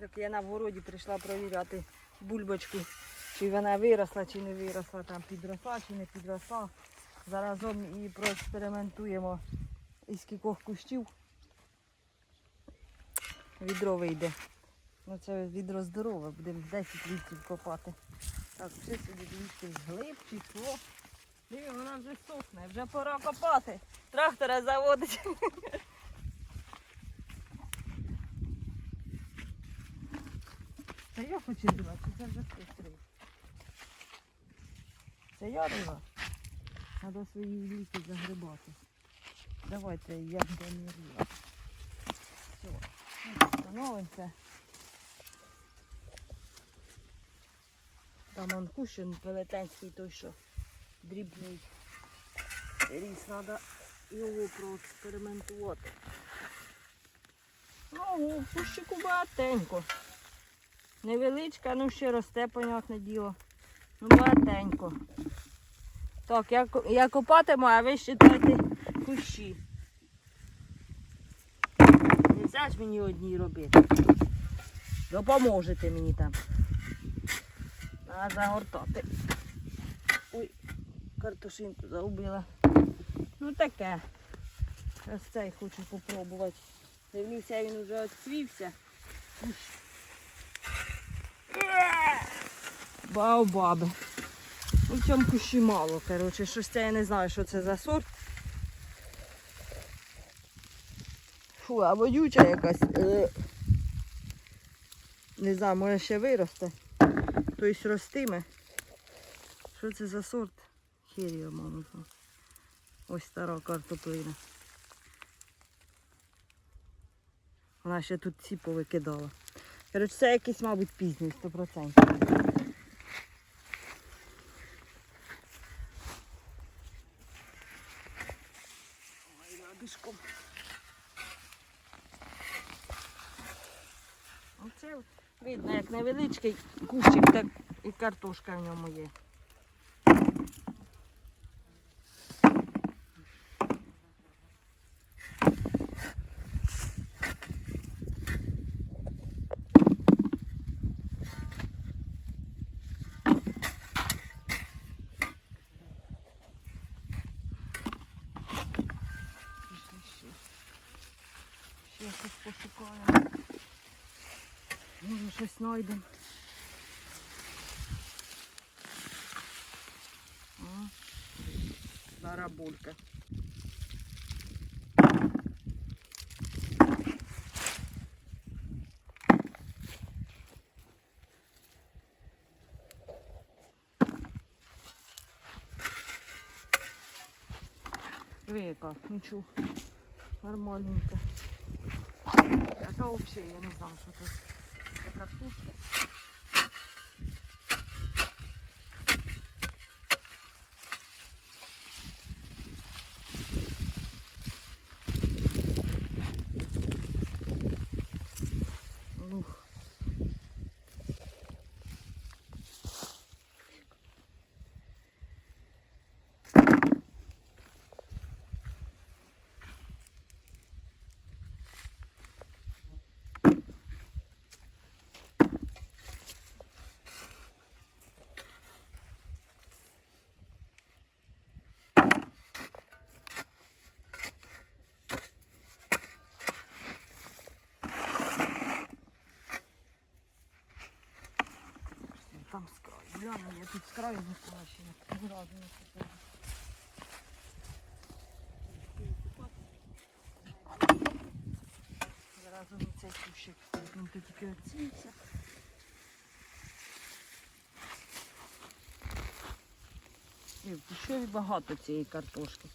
Так я на вгороді прийшла провіряти бульбочку, чи вона виросла, чи не виросла, там підросла, чи не підросла. Заразом і проекспериментуємо із кількох кущів. Відро вийде. Ну це відро здорове, будемо 10 літрів копати. Так, все сюди літрів глиб, число. Диви, вона вже сохне, вже пора копати. Трактора заводить. Та я хочу рила, чи це вже хтось? Це я рила. Треба свої ліки загрибати. Давайте я до не рила. Все, встановимося. Там он кущен велетенський той, що дрібний. Ріс треба його проекспериментувати. Ну, кущику багатенько. Невеличка, ну ще росте, понятне діло. Ну, багатенько. Так, я, я копатиму, а ви считайте кущі. Не ж мені одній робити. Допоможете мені там. А загортати. Ой, картошинку загубила. Ну таке. Ось цей хочу попробувати. Дивлюся, він вже відцвівся. Баобаби. У цьому кущі мало, коротше, щось це я не знаю, що це за сорт. Фу, а водюча якась. Е. Не знаю, може ще виросте. Тобто ростиме. Що це за сорт? Мама. знає. Ось стара картоплина. Вона ще тут ці повикидала. Коротше, це якийсь, мабуть, пізній, 100%. Ой. Оце видно, як невеличкий кущик, так і картошка в ньому є. Пішли ще. Ще щось пошукаємо. Може щось знайдемо. Барабулька. Века, нічого. Нормальненько. Яка взагалі, я не знаю, що тут. Це картошка. Ух. Там з краю. Гляну, я тут з краю не ще Зразу разу не купила. Зразу на цей кущик. Він тут тільки оцінився. І багато цієї картошки.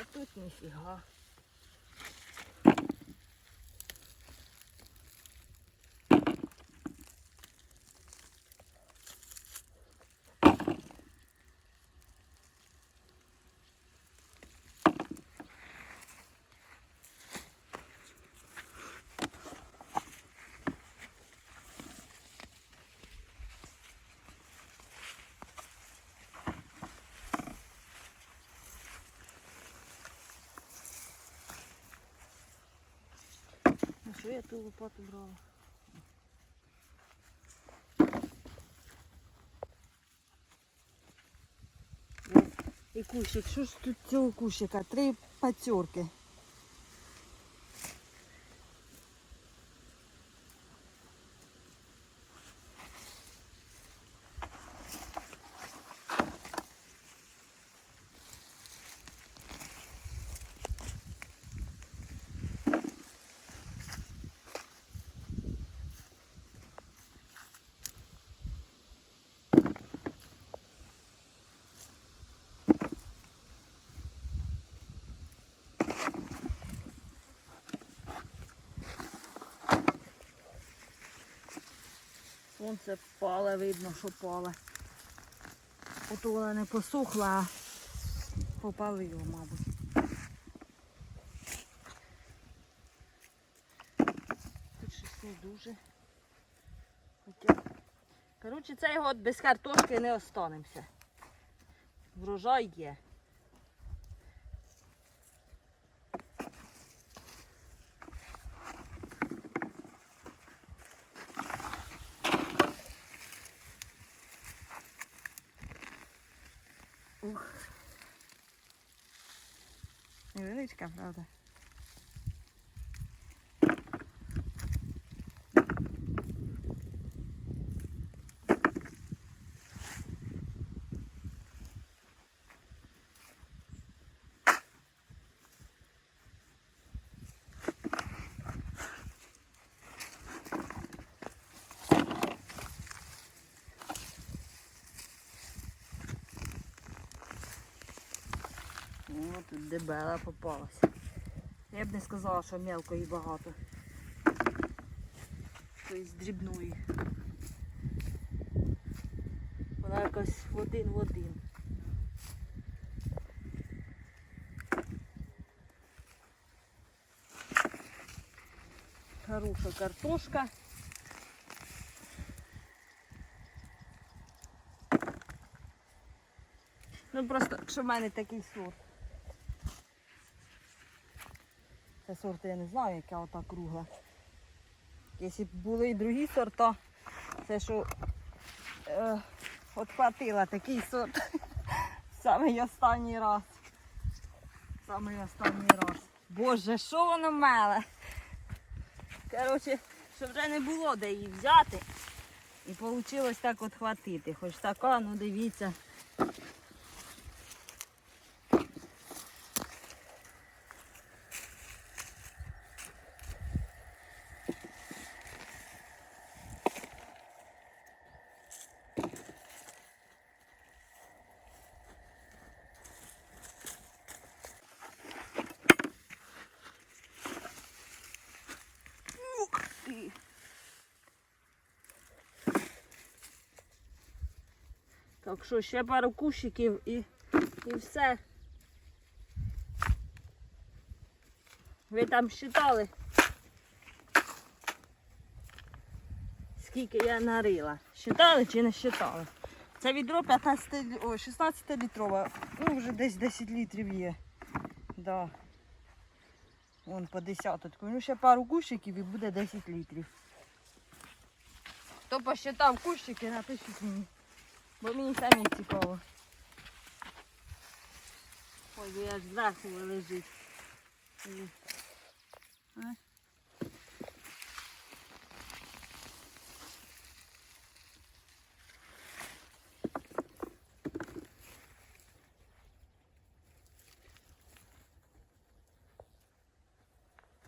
А тут ніфіга. Що я ту лопату брала? І кущик, що ж тут цього кущика? Три пацьорки. Сонце пале, видно, що пале. Ото вона не посохла, а попалило, мабуть. Тут щось не дуже. Коротше, цей год без картошки не останемося. Врожай є. Ух. Невеличка, правда. О, тут дебела попалась. Я б не сказала, що мелкої багато. Тобто дрібної. Вона якась в один в один. Хороша картошка. Ну просто, що в мене такий сорт. Це сорти я не знаю, яка ота кругла. Якщо б були і другі сорта, це що е, от хватила такий сорт. Самий останній раз. Самий останній раз. Боже, що воно меле? Коротше, щоб вже не було де її взяти. І вийшло так от хватити. Хоч така, ну дивіться. Так що ще пару кущиків і, і все. Ви там считали? Скільки я нарила? Считали чи не считали? Це відро 15, ой, 16 літрове. Ну, вже десь 10 літрів є. Да. Вон по десяточку. Ну ще пару кущиків і буде 10 літрів. Хто посчитав кущики, напишіть мені. Бо мені самі цікаво. Ой, я ж зверху лежить.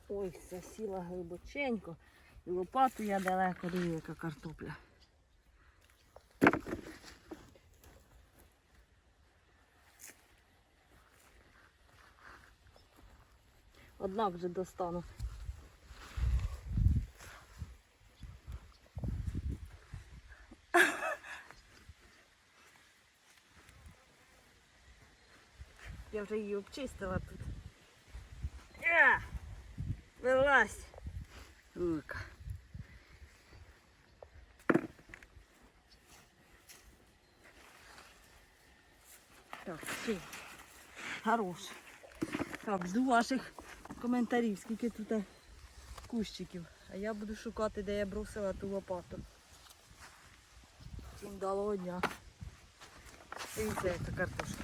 Ой, засіла глибоченько. І лопату я далеко дивлю, яка картопля. Однак вже достану. Я вже її обчистила тут. Вилазь. Рука. Так, все. Хорош. Так, жду ваших коментарів, скільки тут кущиків. А я буду шукати, де я бросила ту лопату. Всім далого дня. Дивіться, яка картошка.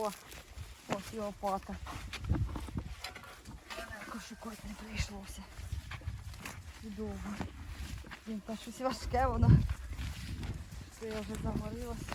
О, ось його пата. Шукати не прийшлося. Довго. Він та щось важке воно. Це я вже загорілася.